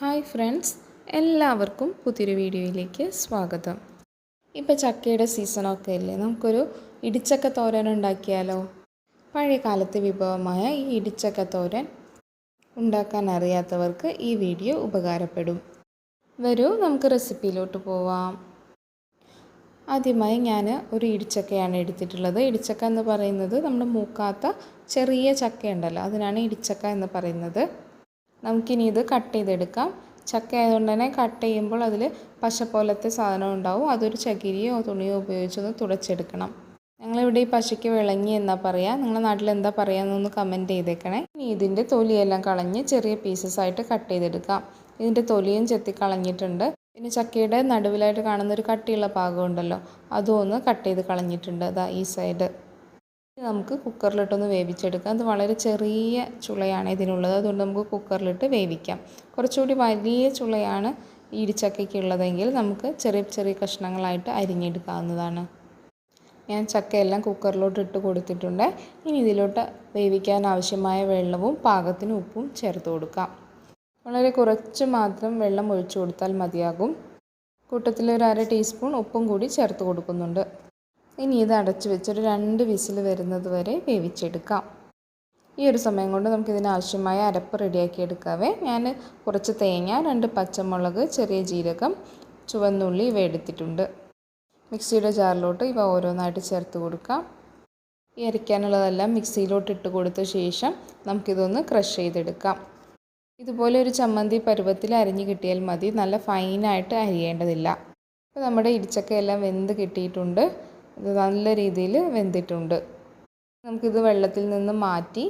Hi friends എല്ലാവർക്കും പുതിയൊരു വീഡിയോയിലേക്ക് സ്വാഗതം. ഇപ്പോൾ ചക്കയുടെ സീസണൊക്കെ അല്ലേ? നമുക്കൊരു ഇടിച്ചക്ക തോരൻ ഉണ്ടാക്കിയാലോ? പഴയ കാലത്തെ വിഭവമായ ഈ ഇടിച്ചക്ക തോരൻ ഉണ്ടാക്കാൻ അറിയാത്തവർക്ക് ഈ വീഡിയോ ഉപകാരപ്പെടും. വരൂ നമുക്ക് റെസിപ്പിയിലോട്ട് പോവാം. ആദ്യമായി ഞാൻ ഒരു ഇടിച്ചക്കയാണ് എടുത്തിട്ടുള്ളത്. ഇടിച്ചക്ക എന്ന് പറയുന്നത് നമ്മുടെ മൂക്കാത്ത ചെറിയ ചക്ക ഉണ്ടല്ലോ അതിനാണ് ഇടിച്ചക്ക എന്ന് പറയുന്നത്. നമുക്കിനി ഇത് കട്ട് ചെയ്തെടുക്കാം. ചക്ക ആയതുകൊണ്ട് തന്നെ കട്ട് ചെയ്യുമ്പോൾ അതിൽ പശ പോലത്തെ സാധനം ഉണ്ടാവും. അതൊരു ചകിരിയോ തുണിയോ ഉപയോഗിച്ചൊന്ന് തുടച്ചെടുക്കണം. ഞങ്ങളിവിടെ ഈ പശയ്ക്ക് വിളങ്ങി എന്നാ പറയുക നിങ്ങളുടെ നാട്ടിൽ എന്താ പറയാന്നൊന്ന് കമന്റ് ചെയ്തേക്കണേ. ഇനി ഇതിന്റെ തൊലിയെല്ലാം കളഞ്ഞ് ചെറിയ പീസസ് ആയിട്ട് കട്ട് ചെയ്തെടുക്കാം. ഇതിന്റെ തൊലിയും ചെത്തി കളഞ്ഞിട്ടുണ്ട്. പിന്നെ ചക്കയുടെ നടുവിലായിട്ട് കാണുന്ന ഒരു കട്ടിയുള്ള ഭാഗമുണ്ടല്ലോ അതും ഒന്ന് കട്ട് ചെയ്ത് കളഞ്ഞിട്ടുണ്ട് അതാ ഈ സൈഡ് നമുക്ക് കുക്കറിലിട്ടൊന്ന് വേവിച്ചെടുക്കാം. അത് വളരെ ചെറിയ ചുളയാണ് ഇതിനുള്ളത്. അതുകൊണ്ട് നമുക്ക് കുക്കറിലിട്ട് വേവിക്കാം. കുറച്ചുകൂടി വലിയ ചുളയാണ് ഇടിച്ചക്കയ്ക്ക് ഉള്ളതെങ്കിൽ നമുക്ക് ചെറിയ ചെറിയ കഷ്ണങ്ങളായിട്ട് അരിഞ്ഞെടുക്കാവുന്നതാണ്. ഞാൻ ചക്കയെല്ലാം കുക്കറിലോട്ട് ഇട്ട് കൊടുത്തിട്ടുണ്ട്. ഇനി ഇതിലോട്ട് വേവിക്കാൻ ആവശ്യമായ വെള്ളവും പാകത്തിന് ഉപ്പും ചേർത്ത് കൊടുക്കാം. വളരെ കുറച്ച് മാത്രം വെള്ളം ഒഴിച്ചു കൊടുത്താൽ മതിയാകും. കൂട്ടത്തിൽ ഒരു അര ടീസ്പൂൺ ഉപ്പും കൂടി ചേർത്ത് കൊടുക്കുന്നുണ്ട്. ഇനി ഇത് അടച്ചു വെച്ചൊരു രണ്ട് വിസിൽ വരുന്നത് വരെ വേവിച്ചെടുക്കാം. ഈ ഒരു സമയം കൊണ്ട് നമുക്ക് ഇതിന് ആവശ്യമായ അരപ്പ് റെഡിയാക്കി എടുക്കാവേ. ഞാൻ കുറച്ച് തേങ്ങ രണ്ട് പച്ചമുളക് ചെറിയ ജീരകം ചുവന്നുള്ളി ഇവ എടുത്തിട്ടുണ്ട്. മിക്സിയുടെ ജാറിലോട്ട് ഇവ ഓരോന്നായിട്ട് ചേർത്ത് കൊടുക്കാം. ഈ അരയ്ക്കാനുള്ളതെല്ലാം മിക്സിയിലോട്ട് ഇട്ട് കൊടുത്ത ശേഷം നമുക്കിതൊന്ന് ക്രഷ് ചെയ്തെടുക്കാം. ഇതുപോലെ ഒരു ചമ്മന്തി പരുവത്തിൽ അരിഞ്ഞ് കിട്ടിയാൽ മതി. നല്ല ഫൈനായിട്ട് അരിയേണ്ടതില്ല. അപ്പോൾ നമ്മുടെ ഇടിച്ചക്കയെല്ലാം വെന്ത് കിട്ടിയിട്ടുണ്ട്. ഇത് നല്ല രീതിയിൽ വെന്തിട്ടുണ്ട്. നമുക്കിത് വെള്ളത്തിൽ നിന്ന് മാറ്റി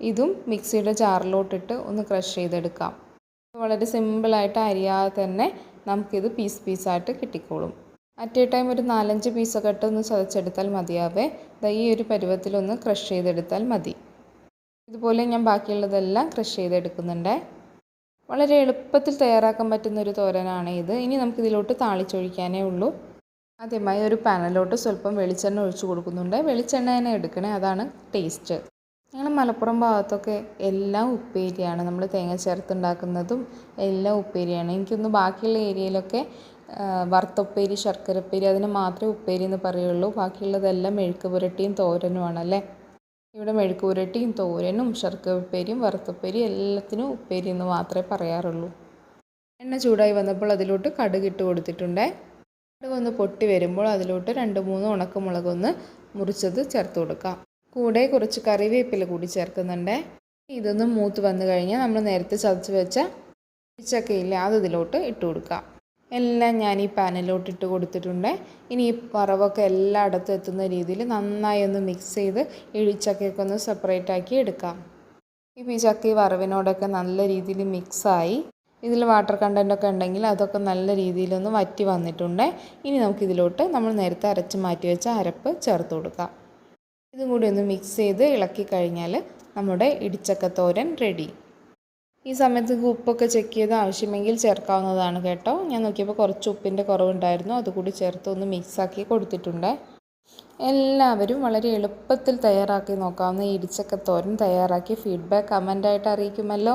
ഇതും മിക്സിയുടെ ജാറിലോട്ടിട്ട് ഒന്ന് ക്രഷ് ചെയ്തെടുക്കാം. വളരെ സിമ്പിളായിട്ട് അരിയാതെ തന്നെ നമുക്കിത് പീസ് പീസായിട്ട് കിട്ടിക്കോളും. അറ്റ് എ ടൈം ഒരു നാലഞ്ച് പീസൊക്കെ ഇട്ട് ഒന്ന് ചതച്ചെടുത്താൽ മതിയാവേ. ഈ ഒരു പരുവത്തിലൊന്ന് ക്രഷ് ചെയ്തെടുത്താൽ മതി. ഇതുപോലെ ഞാൻ ബാക്കിയുള്ളതെല്ലാം ക്രഷ് ചെയ്തെടുക്കുന്നുണ്ട്. വളരെ എളുപ്പത്തിൽ തയ്യാറാക്കാൻ പറ്റുന്ന ഒരു തോരനാണ് ഇത്. ഇനി നമുക്കിതിലോട്ട് താളിച്ചൊഴിക്കാനേ ഉള്ളൂ. ആദ്യമായി ഒരു പാനലോട്ട് സ്വല്പം വെളിച്ചെണ്ണ ഒഴിച്ചു കൊടുക്കുന്നുണ്ട്. വെളിച്ചെണ്ണ തന്നെ എടുക്കണേ അതാണ് ടേസ്റ്റ് ഞങ്ങൾ മലപ്പുറം ഭാഗത്തൊക്കെ എല്ലാം ഉപ്പേരിയാണ്. നമ്മൾ തേങ്ങ ചേർത്തുണ്ടാക്കുന്നതും എല്ലാം ഉപ്പേരിയാണ്. എനിക്കൊന്ന് ബാക്കിയുള്ള ഏരിയയിലൊക്കെ വറുത്തുപ്പേരി ശർക്കരപ്പേരി അതിന് മാത്രമേ ഉപ്പേരി എന്ന് പറയുള്ളൂ. ബാക്കിയുള്ളതെല്ലാം മെഴുക്ക് പുരട്ടിയും തോരനുമാണ് അല്ലേ ഇവിടെ മെഴുക്ക് പുരട്ടിയും തോരനും ശർക്കരപ്പേരിയും വറുത്തുപ്പേരിയും എല്ലാത്തിനും ഉപ്പേരി എന്ന് മാത്രമേ പറയാറുള്ളൂ. എണ്ണ ചൂടായി വന്നപ്പോൾ അതിലോട്ട് കടുക് ഇട്ട് കൊടുത്തിട്ടുണ്ടേ. ഒന്ന് പൊട്ടി വരുമ്പോൾ അതിലോട്ട് രണ്ട് മൂന്ന് ഉണക്കമുളക് ഒന്ന് മുറിച്ചത് ചേർത്ത് കൊടുക്കാം. കൂടെ കുറച്ച് കറിവേപ്പില കൂടി ചേർക്കുന്നുണ്ട്. ഇതൊന്ന് മൂത്ത് വന്നു കഴിഞ്ഞാൽ നമ്മൾ നേരത്തെ ചതച്ച് വെച്ച ചക്കയില്ല അത് ഇതിലോട്ട് ഇട്ട് കൊടുക്കാം. എല്ലാം ഞാൻ ഈ പാനിലോട്ട് ഇട്ട് കൊടുത്തിട്ടുണ്ട്. ഇനി ഈ വറവൊക്കെ എല്ലായിടത്തും എത്തുന്ന രീതിയിൽ നന്നായി ഒന്ന് മിക്സ് ചെയ്ത് ഇഴിച്ചക്കയൊക്കെ ഒന്ന് സെപ്പറേറ്റ് ആക്കി എടുക്കാം. ഇപ്പോൾ ഈ ചക്ക ഈ വറവിനോടൊക്കെ നല്ല രീതിയിൽ മിക്സായി ഇതിൽ വാട്ടർ കണ്ടന്റൊക്കെ ഉണ്ടെങ്കിൽ അതൊക്കെ നല്ല രീതിയിലൊന്ന് വറ്റി വന്നിട്ടുണ്ട്. ഇനി നമുക്കിതിലോട്ട് നമ്മൾ നേരത്തെ അരച്ച് മാറ്റി വെച്ച അരപ്പ് ചേർത്ത് കൊടുക്കാം. ഇതും കൂടി ഒന്ന് മിക്സ് ചെയ്ത് ഇളക്കി കഴിഞ്ഞാൽ നമ്മുടെ ഇടിച്ചക്ക തോരൻ റെഡി ഈ സമയത്ത് ഉപ്പൊക്കെ ചെക്ക് ചെയ്ത് ആവശ്യമെങ്കിൽ ചേർക്കാവുന്നതാണ് കേട്ടോ. ഞാൻ നോക്കിയപ്പോൾ കുറച്ച് ഉപ്പിന്റെ കുറവുണ്ടായിരുന്നു. അതുകൂടി ചേർത്ത് ഒന്ന് മിക്സാക്കി കൊടുത്തിട്ടുണ്ട്. എല്ലാവരും വളരെ എളുപ്പത്തിൽ തയ്യാറാക്കി നോക്കാവുന്ന ഇടിച്ചക്ക തോരൻ തയ്യാറാക്കി ഫീഡ്ബാക്ക് കമന്റായിട്ട് അറിയിക്കുമല്ലോ.